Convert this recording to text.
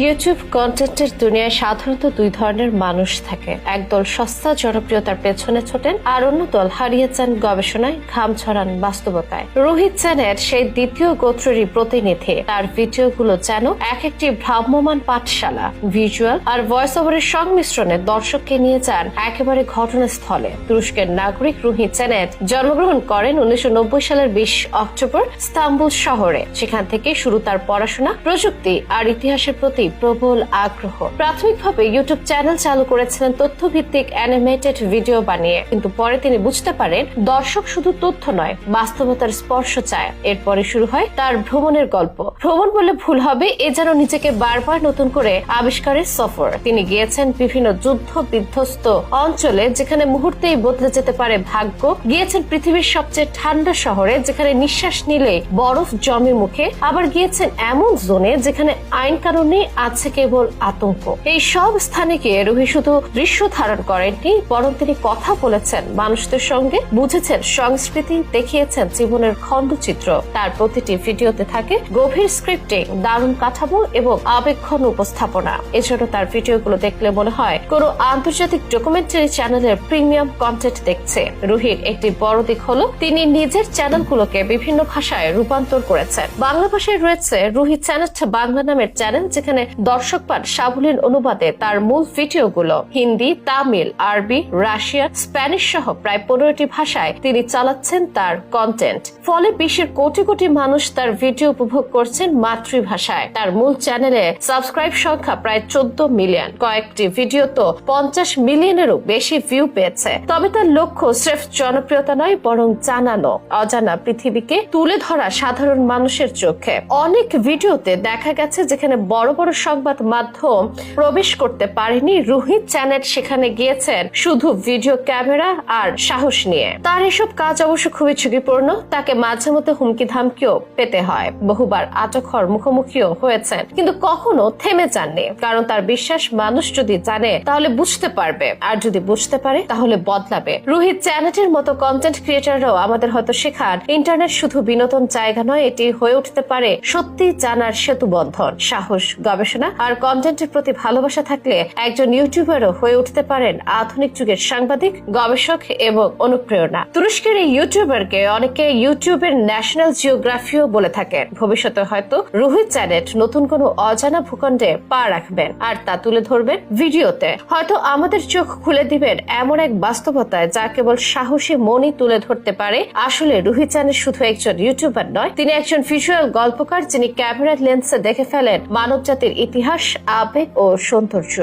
YouTube কন্টেন্টের দুনিয়ায় সাধারণত দুই ধরনের মানুষ থাকে। একদল সস্তা, জনপ্রিয়তার পেছনে ছোটেন, আর অন্য দল হারিয়ে যান গবেষণায়, ঘাম ছড়ান বাস্তবতায়। রোহিত চ্যানের সেই দ্বিতীয় গোত্রেরই প্রতিনিধি। তার ভিডিওগুলো যেন এক একটি ভ্রাম্যমান পাঠশালা, ভিজুয়াল, আর ভয়েস ওভারের সংমিশ্রণে দর্শককে নিয়ে যান একেবারে ঘটনাস্থলে। তুরস্কের নাগরিক রোহিত চ্যানেট জন্মগ্রহণ করেন উনিশশো নব্বই সালের বিশ অক্টোবর, ইস্তাম্বুল শহরে। সেখান থেকে শুরু তার পড়াশোনা, প্রযুক্তি, আর ইতিহাসের প্রতি প্রবল আগ্রহ। প্রাথমিকভাবে ইউটিউব চ্যানেল চালু করেছিলেন তথ্যভিত্তিক অ্যানিমেটেড ভিডিও বানিয়ে। কিন্তু পরে তিনি বুঝতে পারেন, দর্শক শুধু তথ্য নয়, বাস্তবতার স্পর্শ চায়। এরপরে শুরু হয় তার ভ্রমণের গল্প। ভ্রমণ বলে ভুল হবে, এ যেন নিজেকে বারবার নতুন করে আবিষ্কারের সফর। তিনি গিয়েছেন বিভিন্ন যুদ্ধ বিধ্বস্ত অঞ্চলে, যেখানে মুহূর্তেই বদলে যেতে পারে ভাগ্য। গিয়েছেন পৃথিবীর সবচেয়ে ঠান্ডা শহরে, যেখানে নিঃশ্বাস নিলে বরফ জমে মুখে। আবার গিয়েছেন এমন জোনে যেখানে আইন কানুনে আছে কেবল আতঙ্ক। এই সব স্থানে গিয়ে রুহি শুধু দৃশ্য ধারণ করেননি, বরং তিনি কথা বলেছেন, মানুষদের সঙ্গে বুঝেছেন, সংস্কৃতি দেখিয়েছেন, জীবনের খণ্ডচিত্র। তার প্রতিটি ভিডিওতে থাকে গভীর স্ক্রিপ্টিং দারুণ কাঠামো এবং আবেগঘন উপস্থাপনা। এজন্য তার ভিডিওগুলো দেখলে মনে হয়, কোনো আন্তর্জাতিক ডকুমেন্টারি চ্যানেলের প্রিমিয়াম কন্টেন্ট দেখছে। রুহির একটি বড় দিক হলো, তিনি নিজের চ্যানেলগুলোকে বিভিন্ন ভাষায় রূপান্তর করেছেন। বাংলা ভাষায় রয়েছে রুহি চ্যানেল বাংলা নামের চ্যানেল যেখানে দর্শক পান সাবলীল অনুবাদে তার মূল ভিডিওগুলো। হিন্দি, তামিল, আরবি, রাশিয়ান, স্প্যানিশ সহ প্রায় পনেরোটি ভাষায় তিনি চালাচ্ছেন তার কন্টেন্ট ফলে বিশ্বের কোটি কোটি মানুষ তার ভিডিও উপভোগ করছেন মাতৃভাষায়। তার মূল চ্যানেলে সাবস্ক্রাইব সংখ্যা প্রায় চোদ্দ মিলিয়ন কয়েকটি ভিডিও তো পঞ্চাশ মিলিয়নেরও বেশি ভিউ পেয়েছে। তবে তার লক্ষ্য স্রেফ জনপ্রিয়তা নয়, বরং জানানো। অজানা পৃথিবীকে তুলে ধরা সাধারণ মানুষের চোখে। অনেক ভিডিওতে দেখা গেছে যেখানে বড় বড় সংবাদ মাধ্যম প্রবেশ করতে পারেনি। রোহিত চ্যানেল সেখানে গিয়েছেন শুধু ভিডিও ক্যামেরা আর সাহস নিয়ে। তার এসব কাজ অবশ্য খুবই ঝুঁকিপূর্ণ। তাকে মাঝে মধ্যে হুমকি ধামকিও পেতে হয়। বহুবার আটক হওয়ার মুখোমুখিও হয়েছেন। কিন্তু কখনো থেমে যাননি। কারণ তার বিশ্বাস, মানুষ যদি জানে, তাহলে বুঝতে পারবে। আর যদি বুঝতে পারে, তাহলে বদলাবে। রোহিত চ্যানেটের মতো কন্টেন্ট ক্রিয়েটাররাও আমাদের হয়তো শেখার ইন্টারনেট শুধু বিনোদন জায়গা নয়, এটি হয়ে উঠতে পারে সত্যি জানার সেতু বন্ধন সাহস, গবেষণা আর কন্টেন্টের প্রতি ভালোবাসা থাকলে একজন ইউটিউবারও হয়ে উঠতে পারেন আধুনিক যুগের সাংবাদিক, গবেষক এবং অনুপ্রেরণা। তুরস্কের এই ইউটিউবারকে অনেকে ইউটিউবের ন্যাশনাল জিওগ্রাফিও বলে থাকেন। ভবিষ্যতে হয়তো রোহিত চ্যানেট নতুন কোনো অজানা ভূখণ্ডে পা রাখবেন আর তা তুলে ধরবেন ভিডিওতে। হয়তো আমাদের চোখ খুলে দিবেন এমন এক বাস্তবতায় যা কেবল সাহসী মনই তুলে ধরতে পারে। আসলে রোহিত চ্যানেল শুধু একজন ইউটিউবার নয়, তিনি একজন ভিজুয়াল গল্পকার যিনি ক্যামেরার লেন্সে দেখে ফেলেন মানবজাতির ইতিহাস আবেগ ও সৌন্দর্য।